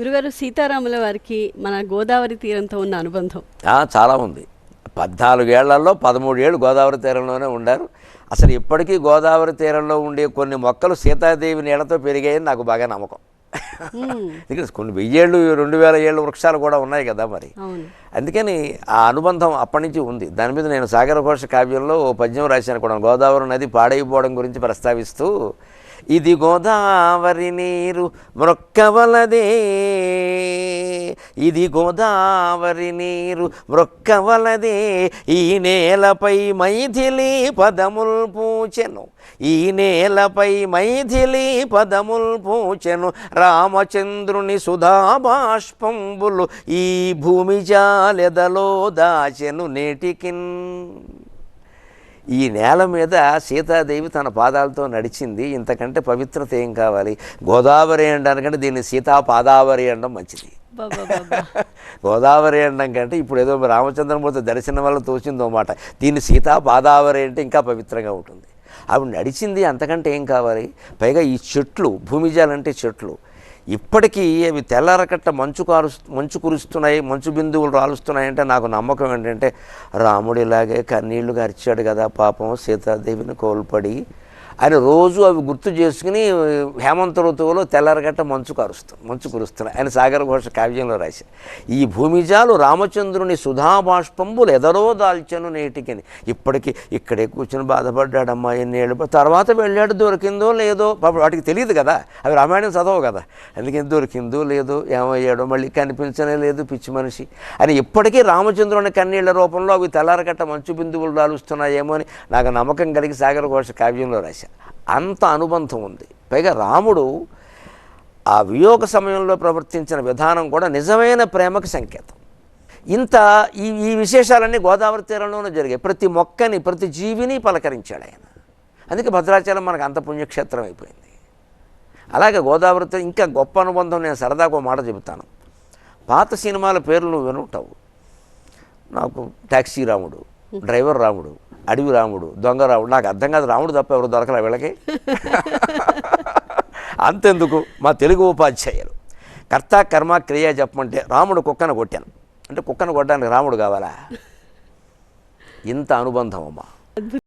గురుగారు సీతారాముల వారికి మన గోదావరి తీరంతో ఉన్న అనుబంధం. చాలా ఉంది. పద్నాలుగేళ్ళలో పదమూడేళ్ళు గోదావరి తీరంలోనే ఉండారు. అసలు ఇప్పటికీ గోదావరి తీరంలో ఉండే కొన్ని మొక్కలు సీతాదేవి నీళ్ళతో పెరిగాయని నాకు బాగా నమ్మకం. ఇక్కడ కొన్ని వెయ్యేళ్ళు రెండు వేల ఏళ్ళు వృక్షాలు కూడా ఉన్నాయి కదా మరి. అందుకని ఆ అనుబంధం అప్పటి నుంచి ఉంది. దాని మీద నేను సాగర ఘోష కావ్యంలో ఓ పద్యం రాశాను కూడా. గోదావరి నది పాడైపోవడం గురించి ప్రస్తావిస్తూ ఇది గోదావరి నీరు మ్రొక్కవలదే. ఇది గోదావరి నీరు మ్రొక్కవలదే. ఈ నేలపై మైథిలి పదముల్ పూచెను. ఈ నేలపై మైథిలి పదముల్ పూచెను. రామచంద్రుని సుధాబాష్పంబులు ఈ భూమి జాలెదలో దాచెను నేటికిన్. ఈ నేల మీద సీతాదేవి తన పాదాలతో నడిచింది. ఇంతకంటే పవిత్రత ఏం కావాలి? గోదావరి అనడానికంటే దీన్ని సీతా పాదావరి అనడం మంచిది. గోదావరి అనడం కంటే ఇప్పుడు ఏదో రామచంద్రమూర్తి దర్శనం వల్ల తోచిందో మాట. దీన్ని సీతా పాదావరి అంటే ఇంకా పవిత్రంగా ఉంటుంది. ఆవిడ నడిచింది అంతకంటే ఏం కావాలి? పైగా ఈ చెట్లు భూమిజాలంటే చెట్లు. ఇప్పటికీ అవి తెల్లారకట్ట మంచు కారు మంచు కురుస్తున్నాయి మంచు బిందువులు రాలుస్తున్నాయంటే నాకు నమ్మకం ఏంటంటే రాముడు ఇలాగే కన్నీళ్ళు గరిచాడు కదా పాపం సీతాదేవిని కోల్పడి అని రోజు అవి గుర్తు చేసుకుని హేమంత ఋతువులో తెల్లారగట్ట మంచు కారుస్తుంది మంచు కురుస్తున్నాయి. ఆయన సాగర ఘోష కావ్యంలో రాశారు. ఈ భూమిజాలు రామచంద్రుని సుధాబాష్పంబులు ఎదరో దాల్చను నేటికిని. ఇప్పటికీ ఇక్కడే కూర్చొని బాధపడ్డాడమ్మా ఎన్నేళ్ళు తర్వాత వెళ్ళాడు దొరికిందో లేదో వాటికి తెలియదు కదా. అవి రామాయణం చదవవు కదా. అందుకని దొరికిందో లేదో ఏమయ్యాడో మళ్ళీ కనిపించనే లేదు పిచ్చి మనిషి. అని ఇప్పటికీ రామచంద్రుని కన్నీళ్ళ రూపంలో అవి తెల్లారగట్ట మంచు బిందువులు దాలుస్తున్నాయేమో అని నాకు నమ్మకం కలిగి సాగర ఘోష కావ్యంలో రాశారు. అంత అనుబంధం ఉంది. పైగా రాముడు ఆ వియోగ సమయంలో ప్రవర్తించిన విధానం కూడా నిజమైన ప్రేమకు సంకేతం. ఇంత ఈ ఈ విశేషాలన్నీ గోదావరి తీరంలోనే జరిగాయి. ప్రతి మొక్కని ప్రతి జీవిని పలకరించాడు ఆయన. అందుకే భద్రాచలం మనకు అంత పుణ్యక్షేత్రం అయిపోయింది. అలాగే గోదావరితో ఇంకా గొప్ప అనుబంధం నేను సరదాగా ఒక మాట చెబుతాను. పాత సినిమాల పేర్లు నువ్వు వినుంటావు. నాకు ట్యాక్సీ రాముడు డ్రైవర్ రాముడు అడవి రాముడు దొంగ రాముడు. నాకు అర్థం కాదు రాముడు తప్ప ఎవరు దొరకరా వీళ్ళకి? అంతెందుకు? మా తెలుగు ఉపాధ్యాయులు. కర్త కర్మ క్రియ చెప్పమంటే రాముడు కుక్కను కొట్టాను. అంటే కుక్కను కొట్టడానికి రాముడు కావాలా? ఇంత అనుబంధం అమ్మా.